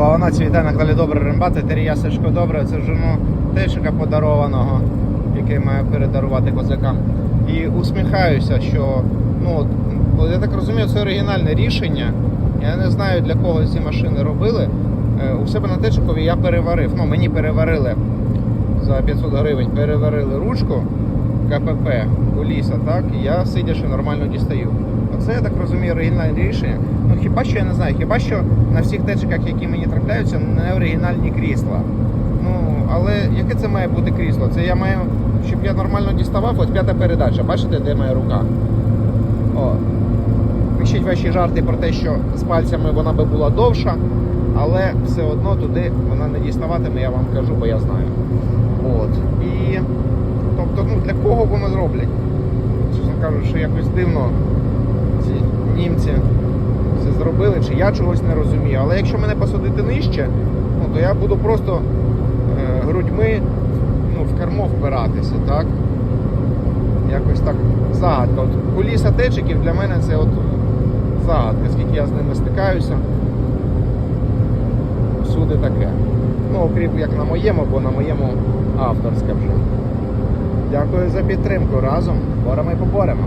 Слава цвіте на каналі Добре Рембати, Терія Сашко Добре, це жону течика подарованого, який має передарувати козакам. І усміхаюся, що ну, от я так розумію, це оригінальне рішення. Я не знаю для кого ці машини робили. Е, У себе на течикові я переварив. Ну, мені переварили за 500 гривень, переварили ручку КПП Куліса, так, і я сидячи нормально дістаю. Оце я так розумію оригінальне рішення. Ну хіба що я не знаю, хіба що на всіх течиках, які мені трапляються, не оригінальні крісла. Ну, але яке це має бути крісло? Це я маю, щоб я нормально діставав, ось п'ята передача. Бачите, де моя рука? О. Пишіть ваші жарти про те, що з пальцями вона би була довша, але все одно туди вона не діставатиме, я вам кажу, бо я знаю. От. І тобто, ну для кого воно зроблять? Чесно кажучи, якось дивно ці німці це зробили, чи я чогось не розумію. Але якщо мене посадити нижче, ну, то я буду просто е, грудьми ну, в кермо впиратися, так? Якось так загадка. От куліса течиків для мене це от загадка, скільки я з ними стикаюся. Всюди таке. Ну, окрім як на моєму, бо на моєму авторське вже. Дякую за підтримку. Разом боремо і поборемо.